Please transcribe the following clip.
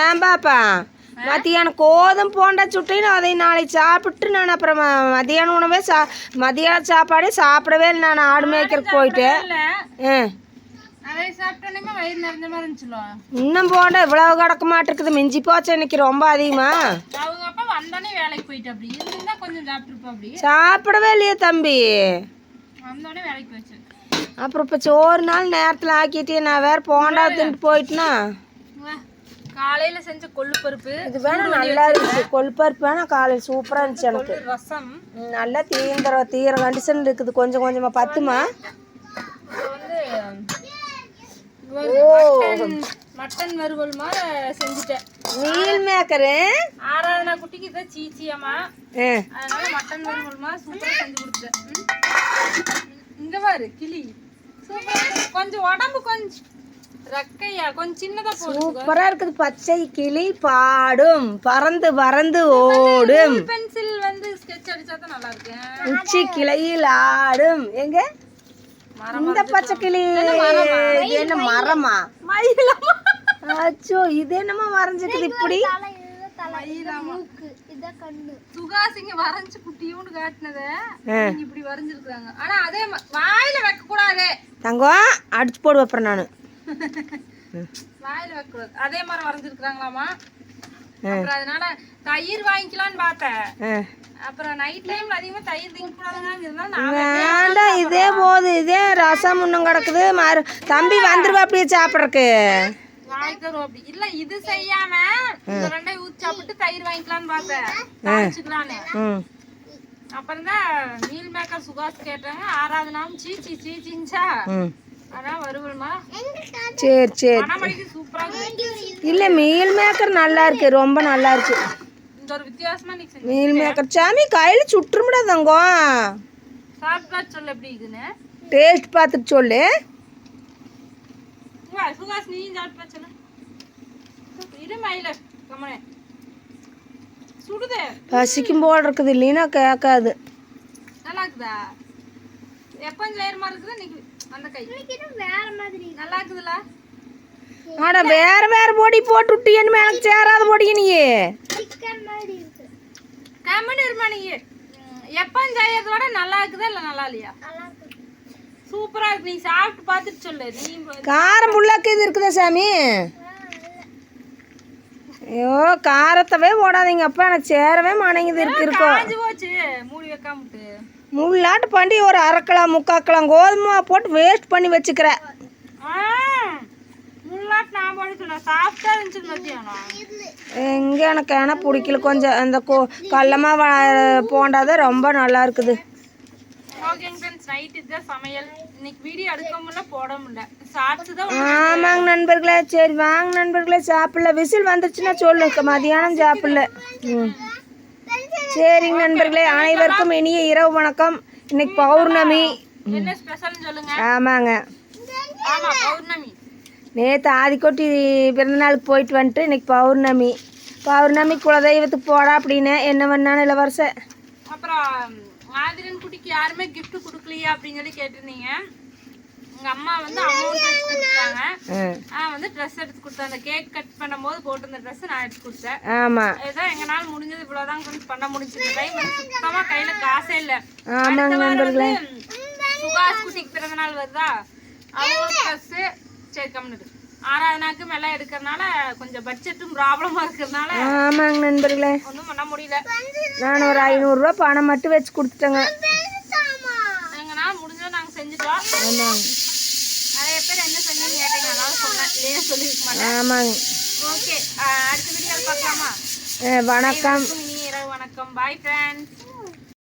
ஏன் பாப்பா? மத்தியானம் கோதும் போண்டா சுட்டின்னு அதை நாளைக்கு சாப்பிட்டு நான் அப்புறம் மதியான உணவே சா மதியான சாப்பாடே சாப்பிடவே இல்லை நான் ஆடு மேய்க்கிறதுக்கு போயிட்டு. இன்னும் போண்டா இவ்வளவு கிடக்க மாட்டிருக்குது. மிஞ்சி போச்சு இன்னைக்கு ரொம்ப அதிகமா. சாப்பிடவே இல்லையே தம்பி. அப்புறம் இப்போ சோறு நாள் நேரத்தில் ஆக்கிட்டே நான் வேற போண்டா தின்ட்டு போயிட்டுனா. காலையில செஞ்ச கொள்ளு பருப்பு இது வேணா நல்லா இருந்துச்சு கொழுப்பருப்பு வேணா காலையில் சூப்பராக இருந்துச்சு எனக்கு. ரசம். நல்லா தீந்திர தீர கண்டிஷன் இருக்குது. கொஞ்சம் கொஞ்சமாக பத்துமா? வந்து மட்டன் வறுவல் மாதிரி செஞ்சுட்டேன். Meal maker? ஆராதனா குட்டிக்கு இதான் சீச்சியம்மா அதனால மட்டன் வறுவல் மாதிரி சூப்பரா செஞ்சு கொடுத்தேன். இங்க பாரு கிளி. சூப்பரா இருக்கு. கொஞ்சம் உடம்பு கொஞ்சம் ரெக்கையா கொஞ்சம் சின்னதா போடுங்க சூப்பரா இருக்குது. பச்சை கிளி பாடும். பறந்து பறந்து ஓடும். பென்சில் வந்து ஸ்கெட்ச் அடிச்சா தான் நல்லா இருக்கு. உச்சி கிளையில் ஆடும். எங்க? இந்த பச்சை கிளி. இது என்ன மரமா? மயிலம்மா அச்சோ இது என்னமா வரைஞ்சிருக்குது இப்படி. மயிலாமா சுகாசிங்க வரைஞ்சு குட்டியோண்டு காட்டினத. இப்படி வரைஞ்சிருக்காங்க ஆனா அதே வாயில வைக்க கூடாது தங்கம் அடிச்சு போடுவேன் அப்புறம் நான். வாயில அதே மாதிரி வரைஞ்சிருக்காங்களாமா அப்புறம் அதனால தயிர் வாங்கிக்கலாம்னு பார்த்தேன். அப்புறம் நைட் டைம்ல அதிகமா தயிர் திங்க இதே போதும் இதே ரசம் இன்னும் கிடக்குது. மறு தம்பி வந்துருவா அப்படியே சாப்பிட்றக்கு அப்படி. இல்ல இது செய்யாம இந்த ரெண்டையும் ஊத்தி சாப்பிட்டு தயிர் வாங்கிக்கலாம்னு பார்த்தேன். அப்புறம் தான் மீல் மேக்கர் சுகாஸ் கேட்டாங்க ஆறாவது சீச்சி சீச்சிஞ்சா சரி சரி. இல்லை மீல் மேக்கர் நல்லா இருக்கு ரொம்ப நல்லா இருக்கு. Meal maker. சாமி கையில் சுற்றுமுடா தங்கம் டேஸ்ட் பார்த்துட்டு சொல்லு. பசிக்கும் போல் இருக்குது இல்லைன்னா கேட்காது. நல்லா இருக்குதா? எப்போ இருக்குது அந்த கை. வேற மாதிரி நல்லா இருக்குதுல்ல ஆட வேற வேற பொடி போட்டு விட்டியன்னு எனக்கு சேராத பொடிய நீயே கம்மனு இருமா நீ. எப்போ செய்யறத விட நல்லா இருக்குதா இல்லை நல்லா இல்லையா? சூப்பரா இருக்கு. நீ சாப்பிட்டு பார்த்துட்டு சொல்லு. நீ காரம் புல்லாக்கு இது இருக்குதா சாமி? ஐயோ காரத்தவே போடாதீங்க. அப்பா எனக்கு சேரவே மாட்டேங்குது. இருக்கு இருக்கோ. காஞ்சு போச்சு? மூடி வைக்காமட்டு. முள்ளாட்டு பண்டி ஒரு அரைக்கலாம் முக்காக்கலாம் கோதுமை போட்டு வேஸ்ட் பண்ணி வச்சுக்கிற. எங்கே எனக்கு ஏன்னா பிடிக்கல. கொஞ்சம் அந்த கோ கல்லமாக வ போண்டாதான் ரொம்ப நல்லா இருக்குது. ஓகேங்க ஃப்ரெண்ட்ஸ் நைட் இதுதான் சமையல். இன்னைக்கு வீடியோ எடுக்க முடியல போட முடியல. ஷார்ட்ஸ் தான் ஆமாங்க நண்பர்களே சரி வாங்க நண்பர்களே சாப்பிடல. விசில் வந்துருச்சுன்னா சொல்லுங்க மதியானம் சாப்பிடல. சரிங்க நண்பர்களே அனைவருக்கும் இனிய இரவு வணக்கம். இன்னைக்கு பௌர்ணமி. என்ன ஸ்பெஷல்னு சொல்லுங்க. ஆமாங்க. ஆமா பௌர்ணமி. நேற்று ஆதிக்கோட்டி பிறந்தநாளுக்கு போயிட்டு வந்துட்டு இன்னைக்கு பௌர்ணமி. பௌர்ணமி குலதெய்வத்துக்கு போடா அப்படின்னு என்ன பண்ணாலும் இளவரச அப்புறம் ஆதிரன் குட்டிக்கு யாருமே gift கொடுக்கலையா அப்படின்னு சொல்லி கேட்டிருந்தீங்க. எங்க அம்மா வந்து அமௌண்ட் எடுத்து கொடுத்தாங்க. நான் வந்து ட்ரெஸ் எடுத்து கொடுத்தேன். அந்த கேக் கட் பண்ணும்போது போட்டிருந்த ட்ரெஸ் நான் எடுத்து கொடுத்தேன். ஆமாம் ஏதோ எங்கனால முடிஞ்சது இவ்வளவுதான் கொஞ்சம் பண்ண முடிஞ்சது இந்த டைம் வந்து சுத்தமா கையில காசே இல்ல. ஆமாங்க அடுத்த வாரம் நண்பர்களே. வந்து சுகாஷ் குட்டிக்கு பிறந்த நாள் வருதா அவங்களுக்கு ட்ரெஸ் சரி கம்னு ஆறாவதுனாக்கு மேல எடுக்கிறதுனால கொஞ்சம் பட்ஜெட்டும் ப்ராப்ளமா இருக்கிறதுனால ஆமாங்க நண்பர்களே. ஒன்றும் பண்ண முடியல. நான் ஒரு ஐநூறுரூவா பணம் மட்டும் வச்சு கொடுத்துட்டேங்க. எங்கனால முடிஞ்சதை நாங்க செஞ்சுட்டோம். ஆமாங்க. நிறைய பேர் என்ன செஞ்சீங்கன்னு கேட்டீங்க அதனால சொன்னேன் இல்லையா சொல்லியிருக்க மாட்டேன். ஆமாங்க. ஓகே அடுத்த வீடியோவில் பார்க்கலாமா? வணக்கம். இனி இரவு வணக்கம். Bye friends